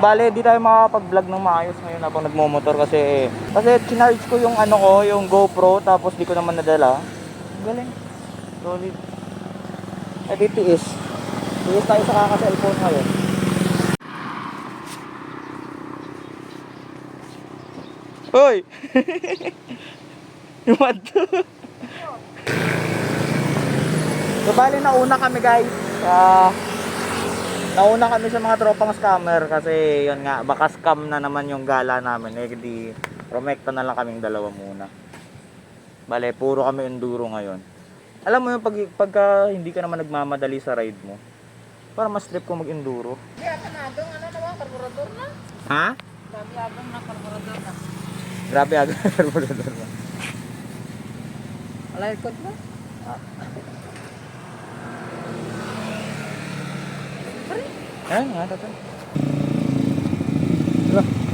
bale, di tayo makakapag-vlog ng maayos ngayon habang nagmomotor kasi kasi chinarge ko yung ano ko, yung GoPro tapos di ko naman nadala. Galing. Solid. Eh, titiis. Tiis tayo sa kaka-cellphone ngayon. Hoy! What? so, bali nauna kami guys. Ah, nauna kami sa mga tropang scammer kasi yun nga, baka scam na naman yung gala namin. Eh, di, romekta na lang kaming dalawa muna. Bale, puro kami enduro ngayon. Alam mo yung pag, pagka hindi ka naman nagmamadali sa ride mo, para mas trip ko mag-enduro. Kaya kanadong ano naman, karburador na. Ha? Dami agong na karburador na. Grabe agad carburetor mo. Alay kot mo? Ayan nga, tatay. Dasig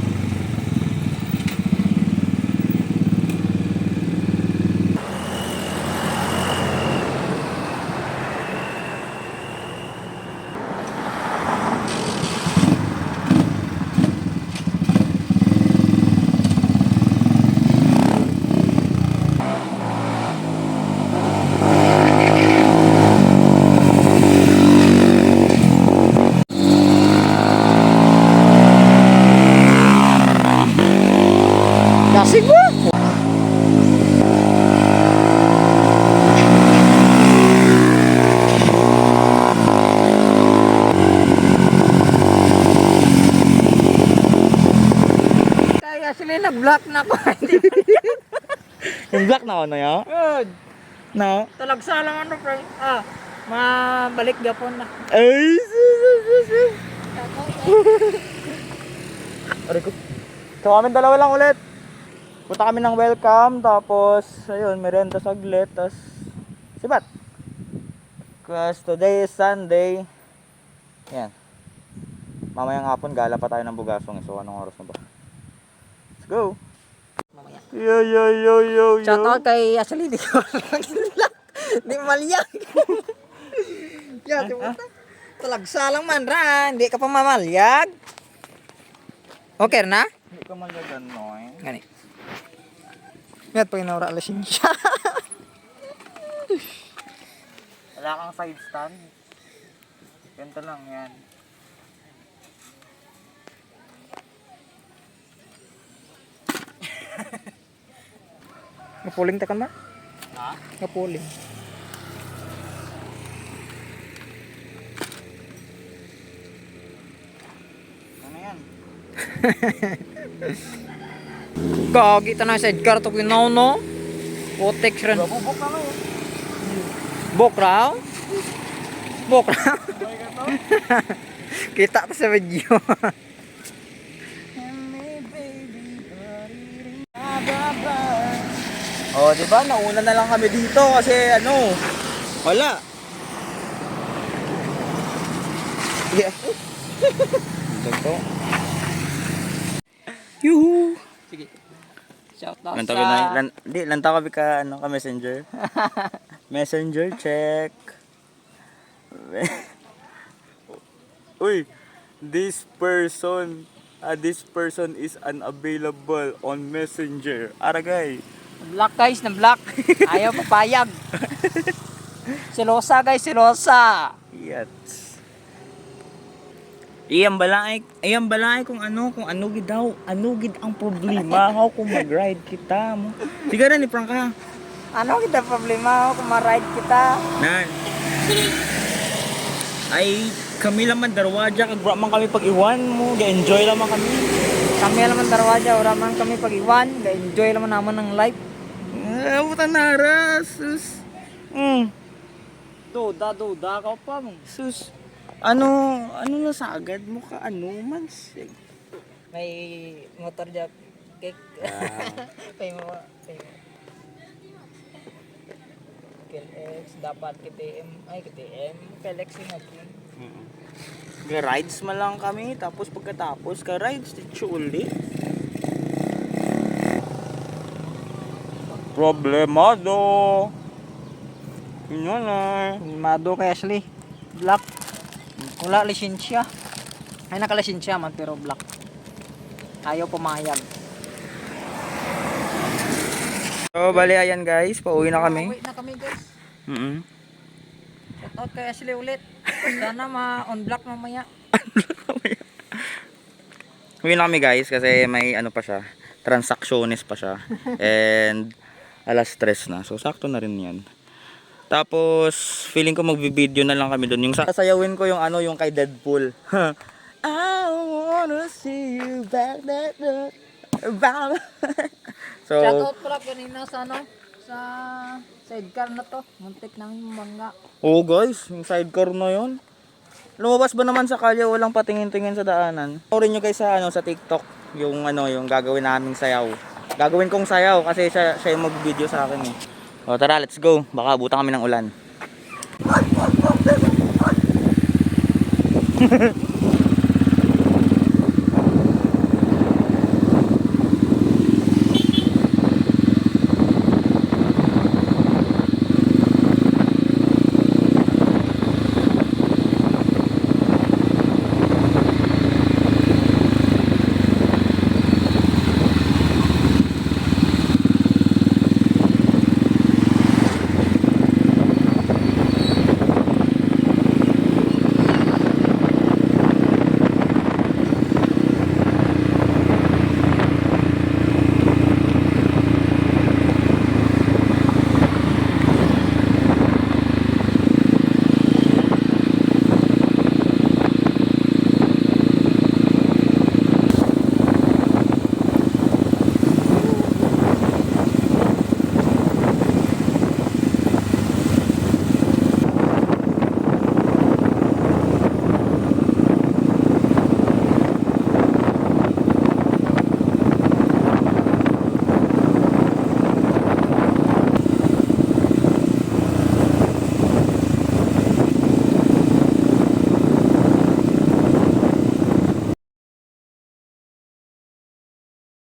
mo! Kaya sila nag-block na ko. Yung black na ano yun? Good. No? Talagsa lang ano, pre. Ah, mabalik gapon na. Ay, sus, sus, sus, sus. Aray ko. So kami dalawa lang ulit. Punta kami ng welcome, tapos, ayun, merenda saglit, tapos, sibat. Because today is Sunday. Yan. Mamayang hapon, gala pa tayo ng bugasong. So, anong oras na ba? Let's go! Mamaya. Yo, yo, yo, yo, yo. Shout out kay Ashley, di ko Di malyag. Yan, di mo Talagsa lang man ra, hindi ka pa mamalyag. Okay na? Hindi ka malyagan, no eh. Gani. Ngayon, pag inaura alasin siya. Wala kang side stand. Ganito lang yan. Ngapuling ta ka ma? Ha? Ngapuling. Ano yan? Gagi ta na Edgar to kinaw no. Potex rin. Bok raw? Bok raw? Kita ta sa video. Oh, di ba? Nauna na lang kami dito kasi ano, wala. Yeah. Yuhu. Sige. Shout out sa... na, lan, di, lanta kami ka, ano, ka messenger. messenger check. Uy, this person, ah, this person is unavailable on messenger. Aragay. Black guys, na black. Ayaw papayag. silosa guys, silosa. Yats. Iyang balay, iyang balay kung ano, kung ano gid daw, ano gid ang problema, how kung mag-ride kita mo. Sigara ni Frank ha. Ano kita problema kung ma-ride kita? Nan. Ay, kami laman darwaja, kag man kami pag iwan mo, ga-enjoy lamang kami. Kami naman darwaja, wala man kami pag-iwan. Enjoy naman naman ng life. Ah, puta nara, sus. Mm. Duda, duda ka pa mo. Sus. Ano, ano na sagad mo ka, ano man, sig. May motor jack cake. Pay mo, pay mo. KLX, dapat KTM. Ay, KTM. KLX yung natin. Ga-rides man lang kami, tapos pagkatapos ka-rides, di chuli. Problemado. Yun na. Mado kay Ashley. Black. Wala lisensya. Ay nakalisensya man pero black. Ayaw pumayag. So, bali ayan guys, pauwi na kami. Uwi na kami guys. Mm Shout out kay Ashley ulit. Sana ma-on block mamaya. Uwi na kami guys kasi may ano pa siya, transactionist pa siya. And alas stress na. So sakto na rin 'yan. Tapos feeling ko magvi-video na lang kami doon. Yung sasayawin ko yung ano yung kay Deadpool. I wanna see you back that back. so Shout out pala kanina sa ano sa sidecar na to. Muntik nang mangga. Oh guys, yung sidecar na yun. Lumabas ba naman sa kalye, walang patingin-tingin sa daanan. Orin nyo guys sa, ano, sa TikTok, yung ano, yung gagawin naming sayaw. Gagawin kong sayaw kasi siya, siya yung mag-video sa akin eh. O tara, let's go. Baka abutan kami ng ulan.